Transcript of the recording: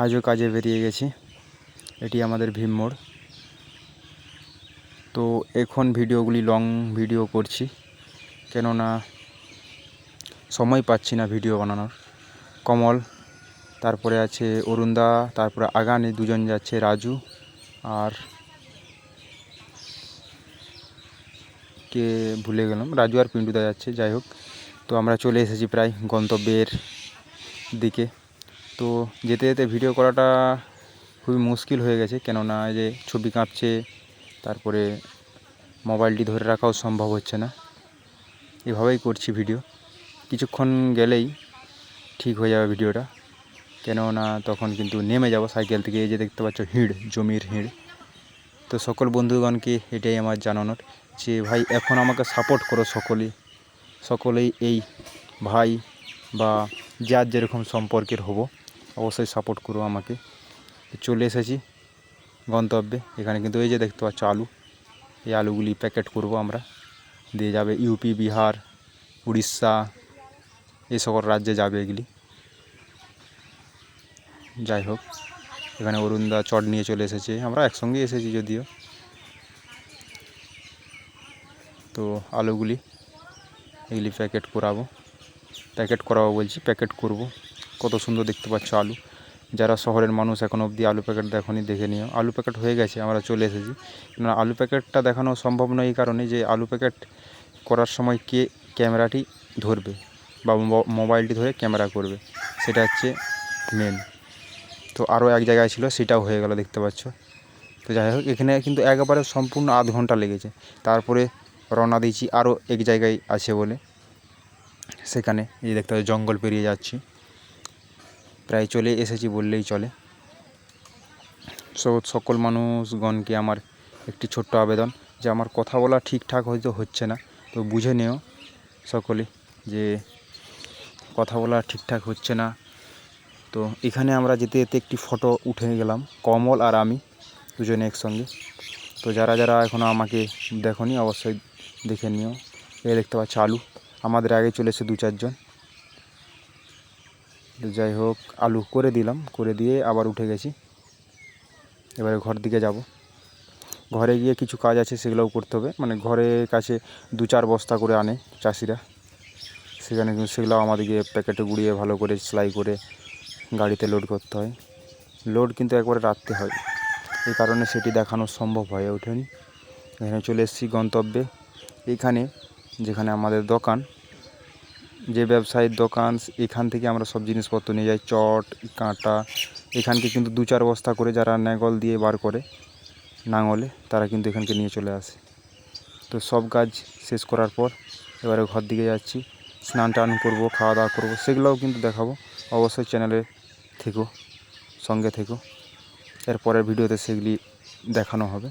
আজও কাজে বেরিয়ে গেছি। এটি আমাদের ভীম মোড়। তো এখন ভিডিওগুলি লং ভিডিও করছি, কেননা সময় পাচ্ছি না ভিডিও বানানোর। কমল, তারপরে আছে অরুণদা, তারপরে আগানে, দুজন যাচ্ছে রাজু আর কে ভুলে গেলাম, রাজু আর পিন্টুদা যাচ্ছে। যাই হোক, তো আমরা চলে এসেছি প্রায় গন্তব্যের দিকে। তো যেতে যেতে ভিডিও করাটা খুবই মুশকিল হয়ে গেছে। কেননা যে ছবি কাঁপছে, তারপরে মোবাইলটি ধরে রাখাও সম্ভব হচ্ছে না। এভাবেই করছি ভিডিও কিছুক্ষণ গেলেই ঠিক হয়ে যাবে ভিডিওটা কেননা তখন কিন্তু নেমে যাব সাইকেল থেকে, এই যে দেখতে পাচ্ছ হিড়, জমির হিড়। তো সকল বন্ধুগণকে এটাই আমার জানানোর যে, ভাই, এখন আমাকে সাপোর্ট করো সকলেই সকলেই এই ভাই বা যার যেরকম সম্পর্কের হব। অবশ্যই সাপোর্ট করো আমাকে। চলে এসেছি গন্তব্যে। এখানে কিন্তু এই যে দেখতে পাচ্ছ আলু। এই আলুগুলি প্যাকেট করব আমরা। দিয়ে যাবে ইউপি বিহার, উড়িষ্যা, এই সকল রাজ্যে যাবে এগুলি। যাই হোক, এখানে অরুণদা, চট নিয়ে চলে এসেছে। আমরা একসঙ্গে এসেছি যদিও। তো আলুগুলি এগুলি প্যাকেট করাবো। প্যাকেট করাবো বলছি প্যাকেট করব। কত সুন্দর দেখতে পাচ্ছ আলু। যারা শহরের মানুষ এখন অবধি আলু প্যাকেট দেখনি, দেখে নিও। আলু প্যাকেট হয়ে গেছে, আমরা চলে এসেছি। না আলু প্যাকেটটা দেখানো সম্ভব নয় এই কারণে যে আলু প্যাকেট করার সময় কে ক্যামেরাটি ধরবে বা মোবাইলটি ধরে ক্যামেরা করবে, সেটা হচ্ছে মেন তো আরও এক জায়গায় ছিল, সেটাও হয়ে গেল দেখতে পাচ্ছ। তো যাই হোক, এখানে কিন্তু একবারে সম্পূর্ণ আধ ঘণ্টা লেগেছে। তারপরে রওনা দিয়েছি আরও এক জায়গায় আছে বলে। সেখানে এই দেখতে পাচ্ছ, জঙ্গল পেরিয়ে যাচ্ছি। প্রায় চলে এসেছি বললেই চলে। সো, সকল মানুষগণকে আমার একটি ছোট্ট আবেদন যে আমার কথা বলা ঠিকঠাক হয়তো হচ্ছে না। তো বুঝে নিও সকলে যে কথা বলা ঠিকঠাক হচ্ছে না। তো এখানে আমরা যেতে যেতে একটি ফটো উঠে গেলাম, কমল আর আমি দুজনে একসঙ্গে। তো যারা যারা এখনও আমাকে দেখনি অবশ্যই দেখে নিও। এ দেখতে পাচ্ছ আলু। আমাদের আগে চলে এসে দু চারজন। যাই হোক, আলু করে দিলাম, করে দিয়ে আবার উঠে গেছি। এবারে ঘর দিকে যাব। ঘরে গিয়ে কিছু কাজ আছে, সেগুলোও করতে হবে। মানে ঘরের কাছে দু চার বস্তা করে আনে চাষিরা। সেখানে কিন্তু সেগুলো আমাদেরকে প্যাকেটে গুঁড়িয়ে ভালো করে সেলাই করে গাড়িতে লোড করতে হয়। লোড কিন্তু একবারে রাখতে হয়। এই কারণে সেটি দেখানো সম্ভব হয়ে ওঠেনি। এখানে চলে এসেছি গন্তব্যে। এখানে যেখানে আমাদের দোকান যে ব্যবসায়ীর দোকান, এখান থেকে আমরা সব জিনিসপত্র নিয়ে যাই, চট, কাঁটা। এখানকে কিন্তু দু চার বস্তা করে যারা নাঙ্গল দিয়ে বার করে নাঙলে, তারা কিন্তু এখানকে নিয়ে চলে আসে। তো সব কাজ শেষ করার পর এবারে ঘর দিকে যাচ্ছি। স্নান টান করব, খাওয়া দাওয়া করব, সেগুলোও কিন্তু দেখাবো। অবশ্যই চ্যানেলে থেকো, সঙ্গে থেকো। এর পরের ভিডিওতে সেগুলি দেখানো হবে।